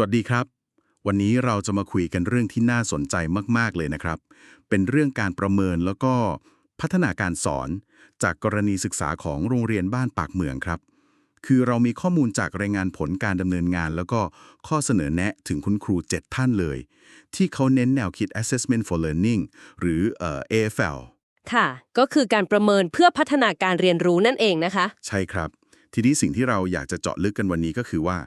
สวัสดีครับ วันนี้เราจะมาคุยกันเรื่องที่น่าสนใจมากๆเลยนะครับ เป็นเรื่องการประเมินแล้วก็พัฒนาการสอน จากกรณีศึกษาของโรงเรียนบ้านปากเมืองครับ คือเรามีข้อมูลจากรายงานผลการดำเนินงาน แล้วก็ข้อเสนอแนะถึงคุณครู 7 ท่านเลย ที่เขาเน้นแนวคิด assessment for learning หรือเอ่อ AFL ค่ะ ก็คือการประเมินเพื่อพัฒนาการเรียนรู้นั่นเองนะคะ ใช่ครับ ทีนี้สิ่งที่เราอยากจะเจาะลึกกันวันนี้ก็คือว่า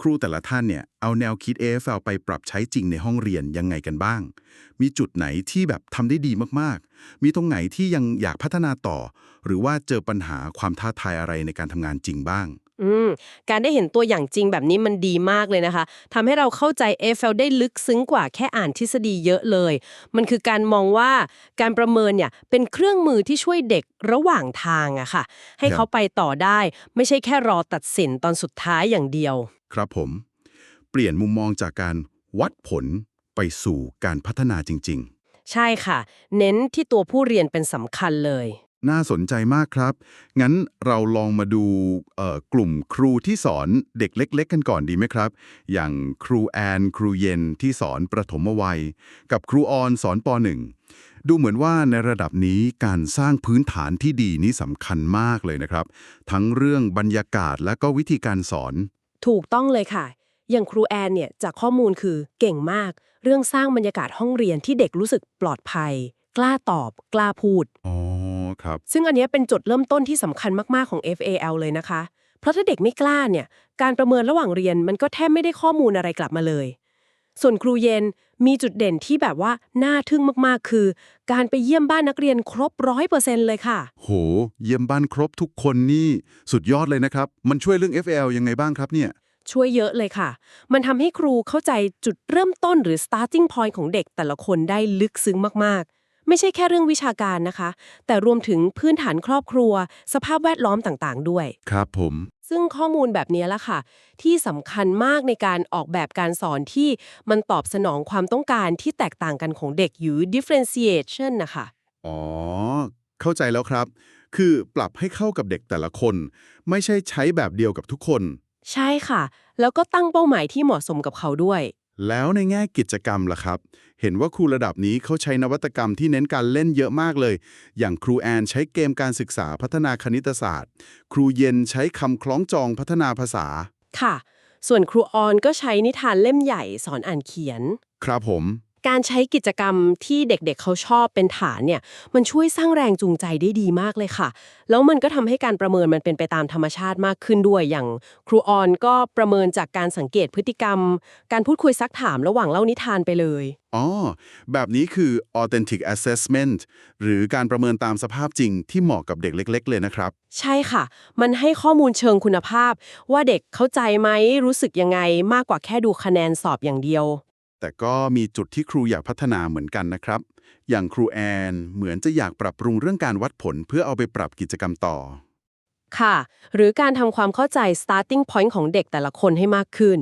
ครูแต่ละท่านเนี่ยเอาแนวคิด AFL ไปปรับใช้จริงในห้องเรียนยังไงกันบ้าง มีจุดไหนที่แบบทำได้ดีมากๆ มีตรงไหนที่ยังอยากพัฒนาต่อ หรือว่าเจอปัญหาความท้าทายอะไรในการทำงานจริงบ้างอืมการได้เห็นตัวอย่างจริงแบบนี้มันดีมากเลยนะคะทำให้เราเข้าใจ AFL ได้ลึกซึ้งกว่าแค่อ่านทฤษฎีเยอะเลย มันคือการมองว่าการประเมินเนี่ยเป็นเครื่องมือที่ช่วยเด็กระหว่างทางอะค่ะ ให้ครับเขาไปต่อได้ ไม่ใช่แค่รอตัดสินตอนสุดท้ายอย่างเดียว ครับผม เปลี่ยนมุมมองจากการวัดผลไปสู่การพัฒนาจริงใช่ค่ะ เน้นที่ตัวผู้เรียนเป็นสำคัญเลยๆน่าสนใจมากครับ งั้นเราลองมาดูเอ่อกลุ่มครูที่สอนเด็กเล็ก ๆ กันก่อนดีไหมครับ อย่างครูแอน ครูเย็นที่สอนประถมวัย กับครูออนสอนป .1 ดูเหมือนว่าในระดับนี้การสร้างพื้นฐานที่ดีนี่สำคัญมากเลยนะครับ ทั้งเรื่องบรรยากาศและก็วิธีการสอน ถูกต้องเลยค่ะ อย่างครูแอนเนี่ยจากข้อมูลคือเก่งมาก เรื่องสร้างบรรยากาศห้องเรียนที่เด็กรู้สึกปลอดภัย กล้าตอบ กล้าพูด อ๋อ ครับ ซึ่งอันเนี้ยเป็นจุดเริ่มต้นที่สำคัญมากๆของ FAL เลยนะคะ เพราะถ้าเด็กไม่กล้าเนี่ย การประเมินระหว่างเรียนมันก็แทบไม่ได้ข้อมูลอะไรกลับมาเลย ส่วนครูเย็นมีจุดเด่นที่แบบว่าน่าทึ่งมากๆ คือ การไปเยี่ยมบ้านนักเรียนครบร้อยเปอร์เซ็นต์เลยค่ะ โห เยี่ยมบ้านครบทุกคนนี่สุดยอดเลยนะครับ มันช่วยเรื่อง FL ยังไงบ้างครับเนี่ย ช่วยเยอะเลยค่ะ มันทำให้ครูเข้าใจจุดเริ่มต้นหรือ starting point ของเด็กแต่ละคนได้ลึกซึ้งมากๆ ไม่ใช่แค่เรื่องวิชาการนะคะ แต่รวมถึงพื้นฐานครอบครัว สภาพแวดล้อมต่างๆ ด้วย ครับผม ซึ่งข้อมูลแบบนี้ละค่ะ ที่สำคัญมากในการออกแบบการสอนที่มันตอบสนองความต้องการที่แตกต่างกันของเด็กอยู่ differentiation นะคะอ๋อ เข้าใจแล้วครับ คือปรับให้เข้ากับเด็กแต่ละคน ไม่ใช่ใช้แบบเดียวกับทุกคน ใช่ค่ะ แล้วก็ตั้งเป้าหมายที่เหมาะสมกับเขาด้วย แล้วในแง่กิจกรรมล่ะครับ เห็นว่าครูระดับนี้เขาใช้นวัตกรรมที่เน้นการเล่นเยอะมากเลย อย่างครูแอนใช้เกมการศึกษาพัฒนาคณิตศาสตร์ ครูเย็นใช้คำคล้องจองพัฒนาภาษา ค่ะ ส่วนครูออนก็ใช้นิทานเล่มใหญ่สอนอ่านเขียน ครับผม การใช้กิจกรรมที่เด็กๆเขาชอบเป็นฐานเนี่ยมันช่วยสร้างแรงจูงใจได้ดีมากเลยค่ะ แล้วมันก็ทำให้การประเมินมันเป็นไปตามธรรมชาติมากขึ้นด้วย อย่างครูออนก็ประเมินจากการสังเกตพฤติกรรม การพูดคุยซักถามระหว่างเล่านิทานไปเลยอ๋อแบบนี้คือ authentic assessment หรือการประเมินตามสภาพจริงที่เหมาะกับเด็กเล็ก ๆ เลยนะครับ ใช่ค่ะ มันให้ข้อมูลเชิงคุณภาพ ว่าเด็กเข้าใจไหมรู้สึกยังไงมากกว่าแค่ดูคะแนนสอบอย่างเดียว แต่ก็มีจุดที่ครูอยากพัฒนาเหมือนกันนะครับ อย่างครูแอนเหมือนจะอยากปรับปรุงเรื่องการวัดผลเพื่อเอาไปปรับกิจกรรมต่อ ค่ะ หรือการทำความเข้าใจ starting point ของเด็กแต่ละคนให้มากขึ้น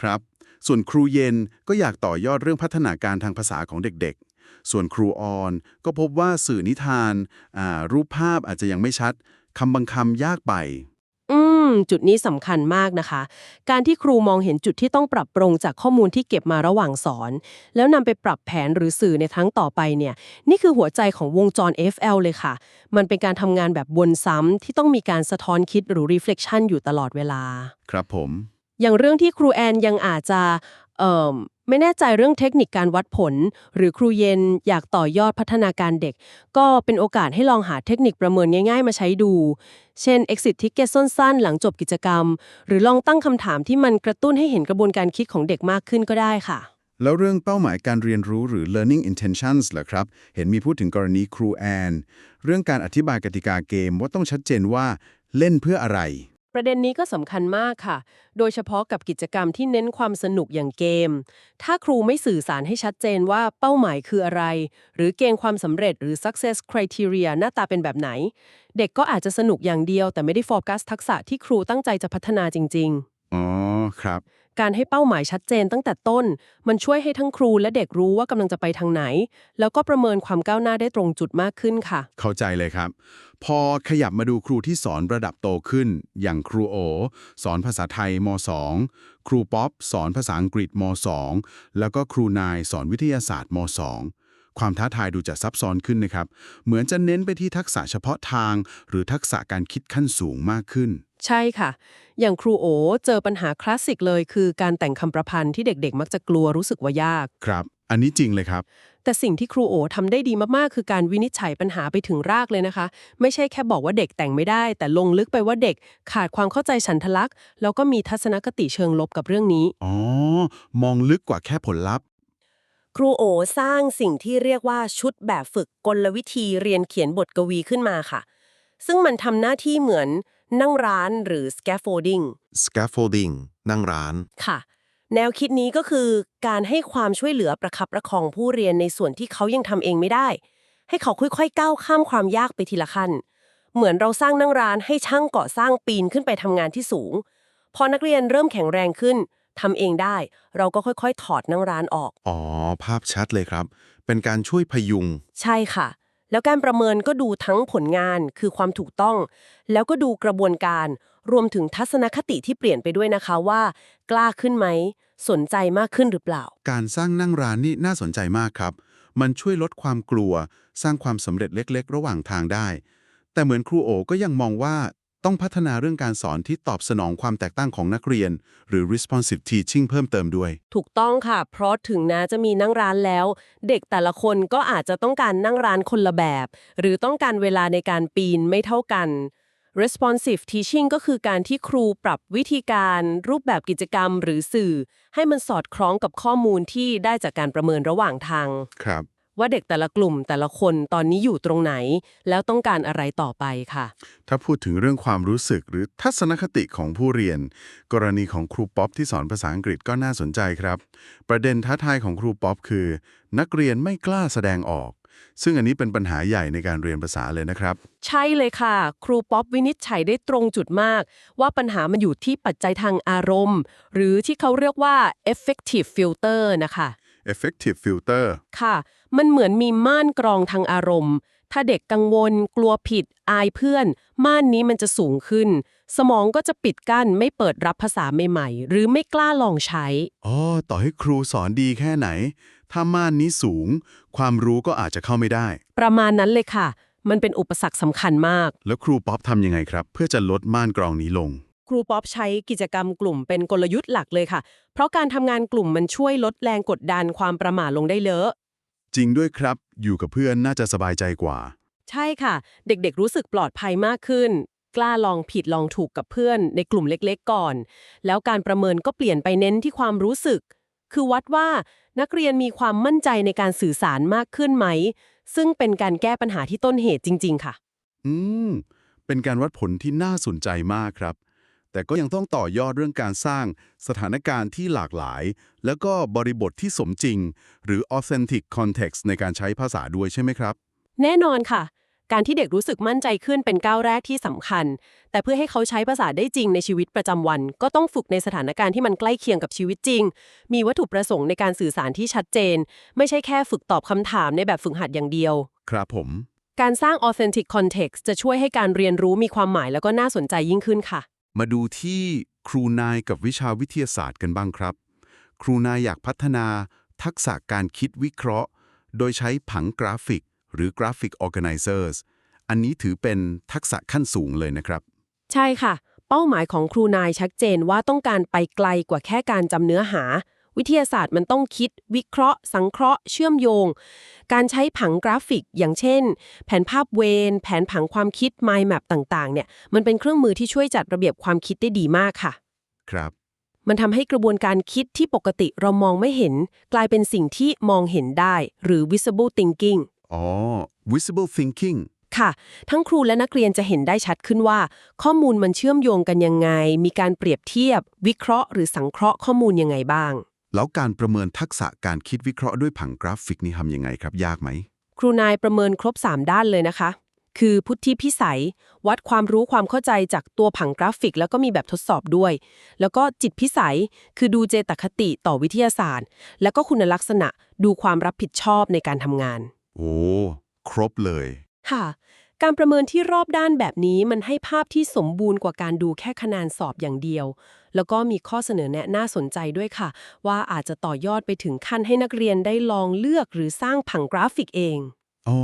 ครับ ส่วนครูเย็นก็อยากต่อยอดเรื่องพัฒนาการทางภาษาของเด็กๆ ส่วนครูออนก็พบว่าสื่อนิทานอ่ารูปภาพอาจจะยังไม่ชัดคำบางคำยากไปอื ม จุดนี้สำคัญมากนะคะ การที่ครูมองเห็นจุดที่ต้องปรับปรุงจากข้อมูลที่เก็บมาระหว่างสอน แล้วนำไปปรับแผนหรือสื่อในครั้งต่อไปเนี่ย นี่คือหัวใจของวงจร FL เลยค่ะ มันเป็นการทำงานแบบวนซ้ำที่ต้องมีการสะท้อนคิดหรือ reflection อยู่ตลอดเวลา ครับผม อย่างเรื่องที่ครูแอนยังอาจจะเอ่อ ไม่แน่ใจเรื่องเทคนิคการวัดผล หรือครูเย็นอยากต่อยอดพัฒนาการเด็ก ก็เป็นโอกาสให้ลองหาเทคนิคประเมินง่ายๆ มาใช้ดู เช่น exit ticket สั้นๆ หลังจบกิจกรรม หรือลองตั้งคำถามที่มันกระตุ้นให้เห็นกระบวนการคิดของเด็กมากขึ้นก็ได้ค่ะ แล้วเรื่องเป้าหมายการเรียนรู้หรือ learning intentions ล่ะครับ เห็นมีพูดถึงกรณีครูแอน เรื่องการอธิบายกติกาเกมว่าต้องชัดเจนว่าเล่นเพื่ออะไร ประเด็นนี้ก็สำคัญมากค่ะ โดยเฉพาะกับกิจกรรมที่เน้นความสนุกอย่างเกม ถ้าครูไม่สื่อสารให้ชัดเจนว่าเป้าหมายคืออะไร หรือเกณฑ์ความสำเร็จหรือ success criteria หน้าตาเป็นแบบไหน เด็กก็อาจจะสนุกอย่างเดียว แต่ไม่ได้โฟกัสทักษะที่ครูตั้งใจจะพัฒนาจริง ๆ อ๋อ ครับ การให้เป้าหมายชัดเจนตั้งแต่ต้น มันช่วยให้ทั้งครูและเด็กรู้ว่ากำลังจะไปทางไหน แล้วก็ประเมินความก้าวหน้าได้ตรงจุดมากขึ้นค่ะ เข้าใจเลยครับ พอขยับมาดูครูที่สอนระดับโตขึ้น อย่างครูโอ สอนภาษาไทยม .2 ครูป๊อปสอนภาษาอังกฤษม .2 แล้วก็ครูนายสอนวิทยาศาสตร์ม .2 ความท้าทายดูจะซับซ้อนขึ้นนะครับ เหมือนจะเน้นไปที่ทักษะเฉพาะทาง หรือทักษะการคิดขั้นสูงมากขึ้น ใช่ค่ะ อย่างครูโอเจอปัญหาคลาสสิกเลย คือการแต่งคำประพันธ์ที่เด็กๆ มักจะกลัวรู้สึกว่ายาก ครับ อันนี้จริงเลยครับ แต่สิ่งที่ครูโอทำได้ดีมากๆ คือการวินิจฉัยปัญหาไปถึงรากเลยนะคะ ไม่ใช่แค่บอกว่าเด็กแต่งไม่ได้ แต่ลงลึกไปว่าเด็กขาดความเข้าใจฉันทลักษณ์แล้วก็มีทัศนคติเชิงลบกับเรื่องนี้ อ๋อ มองลึกกว่าแค่ผลลัพธ์ ครูโอสร้างสิ่งที่เรียกว่าชุดแบบฝึกกลวิธีเรียนเขียนบทกวีขึ้นมาค่ะ ซึ่งมันทำหน้าที่เหมือน นั่งร้านหรือ scaffolding scaffolding นั่งร้าน ค่ะ แนวคิดนี้ก็คือการให้ความช่วยเหลือประคับประคองผู้เรียนในส่วนที่เขายังทำเองไม่ได้ ให้เขาค่อยๆ ก้าวข้ามความยากไปทีละขั้น เหมือนเราสร้างนั่งร้านให้ช่างก่อสร้างปีนขึ้นไปทำงานที่สูง พอนักเรียนเริ่มแข็งแรงขึ้นทำเองได้ เราก็ค่อยๆ ถอดนั่งร้านออก อ๋อ ภาพชัดเลยครับ เป็นการช่วยพยุง ใช่ค่ะ แล้วการประเมินก็ดูทั้งผลงานคือความถูกต้อง แล้วก็ดูกระบวนการ รวมถึงทัศนคติที่เปลี่ยนไปด้วยนะคะว่า กล้าขึ้นไหม สนใจมากขึ้นหรือเปล่า การสร้างนั่งร้านนี่น่าสนใจมากครับ มันช่วยลดความกลัว สร้างความสำเร็จเล็ก ๆ ระหว่างทางได้ แต่เหมือนครูโอก็ยังมองว่า ต้องพัฒนาเรื่องการสอนที่ตอบสนองความแตกต่างของนักเรียน หรือ responsive teaching เพิ่มเติมด้วย ถูกต้องค่ะ เพราะถึงนะจะมีนั่งร้านแล้ว เด็กแต่ละคนก็อาจจะต้องการนั่งร้านคนละแบบ หรือต้องการเวลาในการปีนไม่เท่ากัน responsive teaching ก็คือการที่ครูปรับวิธีการ รูปแบบกิจกรรมหรือสื่อ ให้มันสอดคล้องกับข้อมูลที่ได้จากการประเมินระหว่างทาง ครับ ว่าเด็กแต่ละกลุ่มแต่ละคนตอนนี้อยู่ตรงไหน แล้วต้องการอะไรต่อไปค่ะ ถ้าพูดถึงเรื่องความรู้สึกหรือทัศนคติของผู้เรียน กรณีของครูป๊อปที่สอนภาษาอังกฤษก็น่าสนใจครับ ประเด็นท้าทายของครูป๊อปคือ นักเรียนไม่กล้าแสดงออก ซึ่งอันนี้เป็นปัญหาใหญ่ในการเรียนภาษาเลยนะครับ ใช่เลยค่ะ ครูป๊อปวินิจฉัยได้ตรงจุดมาก ว่าปัญหามันอยู่ที่ปัจจัยทางอารมณ์ หรือที่เขาเรียกว่า effective filter นะคะ effective filter ค่ะ มันเหมือนมีม่านกรองทางอารมณ์ ถ้าเด็กกังวล กลัวผิด อายเพื่อน ม่านนี้มันจะสูงขึ้น สมองก็จะปิดกั้นไม่เปิดรับภาษาใหม่ๆ หรือไม่กล้าลองใช้ อ๋อ ต่อให้ครูสอนดีแค่ไหน ถ้าม่านนี้สูง ความรู้ก็อาจจะเข้าไม่ได้ ประมาณนั้นเลยค่ะ มันเป็นอุปสรรคสำคัญมาก แล้วครูป๊อปทำยังไงครับ เพื่อจะลดม่านกรองนี้ลง ครูป๊อปใช้กิจกรรมกลุ่มเป็นกลยุทธ์หลักเลยค่ะ เพราะการทำงานกลุ่มมันช่วยลดแรงกดดันความประหม่าลงได้เยอะ จริงด้วยครับ อยู่กับเพื่อนน่าจะสบายใจกว่า ใช่ค่ะ เด็กๆรู้สึกปลอดภัยมากขึ้น กล้าลองผิดลองถูกกับเพื่อน ในกลุ่มเล็กๆ ก่อน แล้วการประเมินก็เปลี่ยนไปเน้นที่ความรู้สึก คือวัดว่านักเรียนมีความมั่นใจในการสื่อสารมากขึ้นไหม ซึ่งเป็นการแก้ปัญหาที่ต้นเหตุจริง ๆ ค่ะ อืม เป็นการวัดผลที่น่าสนใจมากครับ แต่ก็ยังต้องต่อยอดเรื่องการสร้างสถานการณ์ที่หลากหลาย แล้วก็บริบทที่สมจริง หรือ authentic context ในการใช้ภาษาด้วยใช่ไหมครับ แน่นอนค่ะ การที่เด็กรู้สึกมั่นใจขึ้นเป็นก้าวแรกที่สำคัญ แต่เพื่อให้เขาใช้ภาษาได้จริงในชีวิตประจำวัน ก็ต้องฝึกในสถานการณ์ที่มันใกล้เคียงกับชีวิตจริง มีวัตถุประสงค์ในการสื่อสารที่ชัดเจน ไม่ใช่แค่ฝึกตอบคำถามในแบบฝึกหัดอย่างเดียว ครับผม การสร้าง authentic context จะช่วยให้การเรียนรู้มีความหมายแล้วก็น่าสนใจยิ่งขึ้นค่ะ มาดูที่ครูนายกับวิชาวิทยาศาสตร์กันบ้างครับ ครูนายอยากพัฒนาทักษะการคิดวิเคราะห์ โดยใช้ผังกราฟิก หรือ Graphic Organizers อันนี้ถือเป็นทักษะขั้นสูงเลยนะครับ ใช่ค่ะ เป้าหมายของครูนายชัดเจนว่าต้องการไปไกลกว่าแค่การจำเนื้อหา วิทยาศาสตร์มันต้องคิด วิเคราะห์ สังเคราะห์ เชื่อมโยง การใช้ผังกราฟิก อย่างเช่น แผนภาพเวน แผนผังความคิด mind map ต่างๆ เนี่ย มันเป็นเครื่องมือที่ช่วยจัดระเบียบความคิดได้ดีมากค่ะ ครับ มันทำให้กระบวนการคิดที่ปกติเรามองไม่เห็น กลายเป็นสิ่งที่มองเห็นได้ หรือ visible thinking อ๋อ visible thinking ค่ะ ทั้งครูและนักเรียนจะเห็นได้ชัดขึ้นว่า ข้อมูลมันเชื่อมโยงกันยังไง มีการเปรียบเทียบ วิเคราะห์ หรือสังเคราะห์ข้อมูลยังไงบ้าง แล้วการประเมินทักษะการคิดวิเคราะห์ด้วยผังกราฟิกนี่ทำยังไงครับ ยากไหม ครูนายประเมินครบ 3 ด้านเลยนะคะ คือพุทธิพิสัย วัดความรู้ความเข้าใจจากตัวผังกราฟิก แล้วก็มีแบบทดสอบด้วย แล้วก็จิตพิสัย คือดูเจตคติต่อวิทยาศาสตร์ แล้วก็คุณลักษณะดูความรับผิดชอบในการทำงาน โอ้ ครบเลย ค่ะ การประเมินที่รอบด้านแบบนี้มันให้ภาพที่สมบูรณ์กว่าการดูแค่คะแนนสอบอย่างเดียว แล้วก็มีข้อเสนอแนะน่าสนใจด้วยค่ะ ว่าอาจจะต่อยอดไปถึงขั้นให้นักเรียนได้ลองเลือกหรือสร้างผังกราฟิกเองโอ้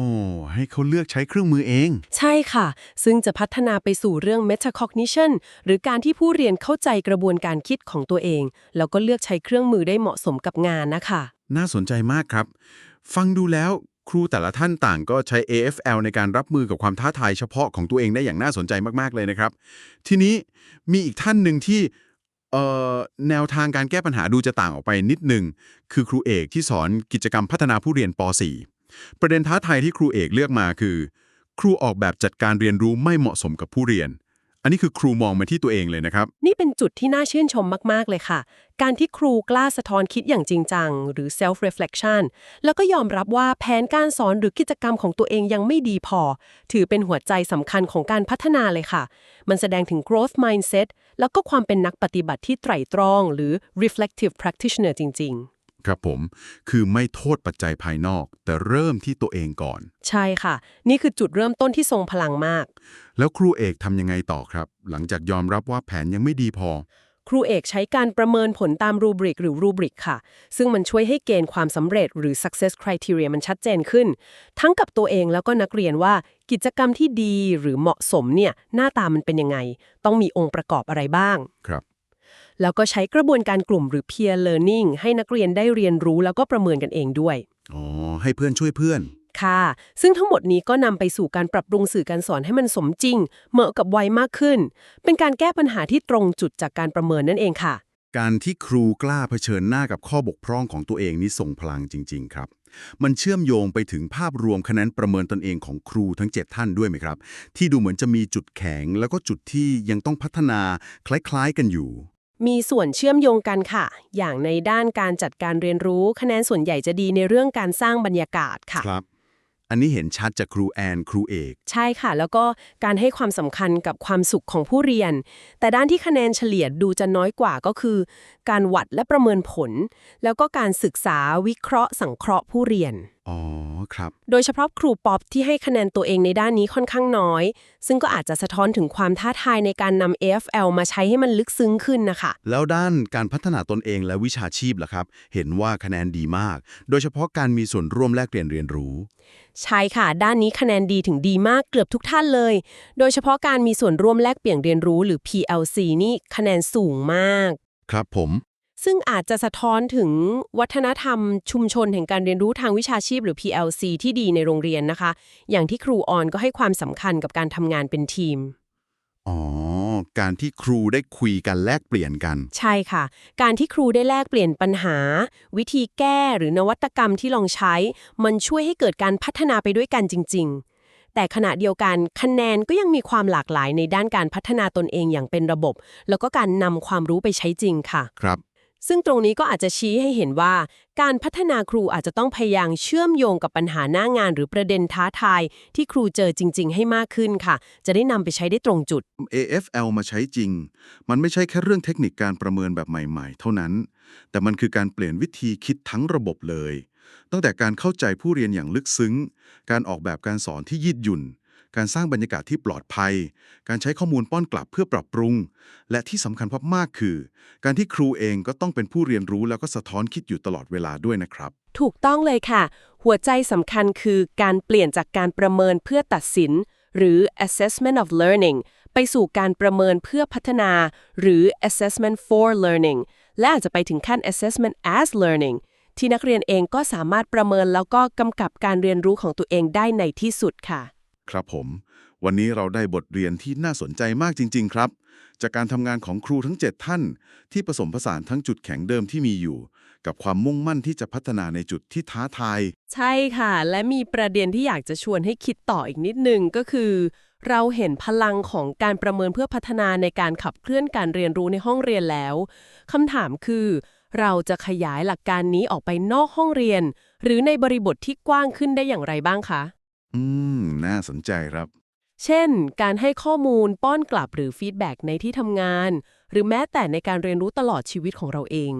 ให้เขาเลือกใช้เครื่องมือเอง ใช่ค่ะ ซึ่งจะพัฒนาไปสู่เรื่อง metacognition หรือการที่ผู้เรียนเข้าใจกระบวนการคิดของตัวเอง แล้วก็เลือกใช้เครื่องมือได้เหมาะสมกับงานนะคะ น่าสนใจมากครับ ฟังดูแล้ว ครูแต่ละท่านต่างก็ใช้ AFL ในการรับมือกับความท้าทายเฉพาะของตัวเองได้อย่างน่าสนใจมาก ๆ เลยนะครับ ทีนี้มีอีกท่านหนึ่งที่แนวทางการแก้ปัญหาดูจะต่างออกไปนิดหนึ่งคือครูเอกที่สอนกิจกรรมพัฒนาผู้เรียนป .4 ประเด็นท้าทายที่ครูเอกเลือกมาคือ ครูออกแบบจัดการเรียนรู้ไม่เหมาะสมกับผู้เรียน อันนี้คือครูมองมาที่ตัวเองเลยนะครับ นี่เป็นจุดที่น่าชื่นชมมาก ๆ เลยค่ะ การที่ครูกล้าสะท้อนคิดอย่างจริงจัง หรือ self reflection แล้วก็ยอมรับว่าแผนการสอนหรือกิจกรรมของตัวเองยังไม่ดีพอ ถือเป็นหัวใจสำคัญของการพัฒนาเลยค่ะ มันแสดงถึง growth mindset แล้วก็ความเป็นนักปฏิบัติที่ไตร่ตรอง หรือ reflective practitioner จริง ครับผม คือไม่โทษปัจจัยภายนอก แต่เริ่มที่ตัวเองก่อนๆใช่ค่ะ นี่คือจุดเริ่มต้นที่ทรงพลังมาก แล้วครูเอกทำยังไงต่อครับ หลังจากยอมรับว่าแผนยังไม่ดีพอ ครูเอกใช้การประเมินผลตามรูบริกหรือรูบริกค่ะ ซึ่งมันช่วยให้เกณฑ์ความสำเร็จหรือ success criteria มันชัดเจนขึ้น ทั้งกับตัวเองแล้วก็นักเรียนว่ากิจกรรมที่ดีหรือเหมาะสมเนี่ยหน้าตามันเป็นยังไง ต้องมีองค์ประกอบอะไรบ้าง ครับ แล้วก็ใช้กระบวนการกลุ่มหรือ peer learning ให้นักเรียนได้เรียนรู้แล้วก็ประเมินกันเองด้วย อ๋อ ให้เพื่อนช่วยเพื่อน ค่ะ ซึ่งทั้งหมดนี้ก็นำไปสู่การปรับปรุงสื่อการสอนให้มันสมจริง เหมาะกับวัยมากขึ้น เป็นการแก้ปัญหาที่ตรงจุดจากการประเมินนั่นเองค่ะ การที่ครูกล้าเผชิญหน้ากับข้อบกพร่องของตัวเองนี่ส่งพลังจริง ๆ ครับมันเชื่อมโยงไปถึงภาพรวมคะแนนประเมินตนเองของครูทั้ง 7 ท่านด้วยไหมครับ ที่ดูเหมือนจะมีจุดแข็ง แล้วก็จุดที่ยังต้องพัฒนาคล้ายๆกันอยู่ มีส่วนเชื่อมโยงกันค่ะ อย่างในด้านการจัดการเรียนรู้ คะแนนส่วนใหญ่จะดีในเรื่องการสร้างบรรยากาศค่ะครับ อันนี้เห็นชัดจากครูแอนครูเอก ใช่ค่ะ แล้วก็การให้ความสำคัญกับความสุขของผู้เรียน แต่ด้านที่คะแนนเฉลี่ยดูจะน้อยกว่าก็คือ การวัดและประเมินผล แล้วก็การศึกษาวิเคราะห์สังเคราะห์ผู้เรียน อ๋อครับ โดยเฉพาะครูป๊อปที่ให้คะแนนตัวเองในด้านนี้ค่อนข้างน้อย ซึ่งก็อาจจะสะท้อนถึงความท้าทายในการนำ AFL มาใช้ให้มันลึกซึ้งขึ้นนะคะ แล้วด้านการพัฒนาตนเองและวิชาชีพล่ะครับ เห็นว่าคะแนนดีมาก โดยเฉพาะการมีส่วนร่วมแลกเปลี่ยนเรียนรู้ ใช่ค่ะด้านนี้คะแนนดีถึงดีมากเกือบทุกท่านเลย โดยเฉพาะการมีส่วนร่วมแลกเปลี่ยนเรียนรู้หรือ PLC นี่คะแนนสูงมาก ครับผม ซึ่งอาจจะสะท้อนถึงวัฒนธรรมชุมชนแห่งการเรียนรู้ทางวิชาชีพหรือ PLC ที่ดีในโรงเรียนนะคะ อย่างที่ครูออนก็ให้ความสำคัญกับการทำงานเป็นทีม อ๋อ การที่ครูได้คุยกันแลกเปลี่ยนกัน ใช่ค่ะ การที่ครูได้แลกเปลี่ยนปัญหา วิธีแก้หรือนวัตกรรมที่ลองใช้ มันช่วยให้เกิดการพัฒนาไปด้วยกันจริง ๆแต่ขณะเดียวกันคะแนนก็ยังมีความหลากหลายในด้านการพัฒนาตนเองอย่างเป็นระบบ แล้วก็การนำความรู้ไปใช้จริงค่ะ ครับ ซึ่งตรงนี้ก็อาจจะชี้ให้เห็นว่า การพัฒนาครูอาจจะต้องพยายามเชื่อมโยงกับปัญหาหน้างาน หรือประเด็นท้าทาย ที่ครูเจอจริง ๆ ให้มากขึ้นค่ะ จะได้นำไปใช้ได้ตรงจุด AFL มาใช้จริง มันไม่ใช่แค่เรื่องเทคนิคการประเมินแบบใหม่ ๆ เท่านั้น แต่มันคือการเปลี่ยนวิธีคิดทั้งระบบเลย ตั้งแต่การเข้าใจผู้เรียนอย่างลึกซึ้ง การออกแบบการสอนที่ยืดหยุ่น การสร้างบรรยากาศที่ปลอดภัย การใช้ข้อมูลป้อนกลับเพื่อปรับปรุง และที่สำคัญมากๆคือ การที่ครูเองก็ต้องเป็นผู้เรียนรู้แล้วก็สะท้อนคิดอยู่ตลอดเวลาด้วยนะครับ ถูกต้องเลยค่ะ หัวใจสำคัญคือการเปลี่ยนจากการประเมินเพื่อตัดสิน หรือ assessment of learning ไปสู่การประเมินเพื่อพัฒนา หรือ assessment for learning และอาจจะไปถึงขั้น assessment as learning ที่นักเรียนเองก็สามารถประเมินแล้วก็กำกับการเรียนรู้ของตัวเองได้ในที่สุดค่ะ ครับผม วันนี้เราได้บทเรียนที่น่าสนใจมากจริง ๆ ครับ จากการทำงานของครูทั้ง 7 ท่าน ที่ผสมผสานทั้งจุดแข็งเดิมที่มีอยู่ กับความมุ่งมั่นที่จะพัฒนาในจุดที่ท้าทาย ใช่ค่ะ และมีประเด็นที่อยากจะชวนให้คิดต่ออีกนิดนึงก็คือ เราเห็นพลังของการประเมินเพื่อพัฒนาในการขับเคลื่อนการเรียนรู้ในห้องเรียนแล้วคำถามคือ เราจะขยายหลักการนี้ออกไปนอกห้องเรียน หรือในบริบทที่กว้างขึ้นได้อย่างไรบ้างคะ อืม น่าสนใจครับ เช่น การให้ข้อมูลป้อนกลับหรือฟีดแบ็กในที่ทำงาน หรือแม้แต่ในการเรียนรู้ตลอดชีวิตของเราเอง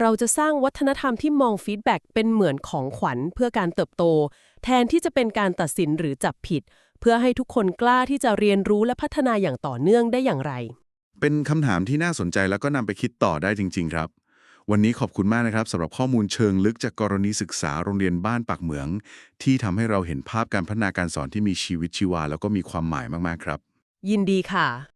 เราจะสร้างวัฒนธรรมที่มองฟีดแบ็กเป็นเหมือนของขวัญเพื่อการเติบโต แทนที่จะเป็นการตัดสินหรือจับผิด เพื่อให้ทุกคนกล้าที่จะเรียนรู้และพัฒนาอย่างต่อเนื่องได้อย่างไร เป็นคำถามที่น่าสนใจแล้วก็นำไปคิดต่อได้จริง ๆ ครับ วันนี้ขอบคุณมากนะครับสำหรับข้อมูลเชิงลึกจากกรณีศึกษาโรงเรียนบ้านปากเหมือง ที่ทำให้เราเห็นภาพการพัฒนาการสอนที่มีชีวิตชีวา แล้วก็มีความหมายมากๆครับ ยินดีค่ะ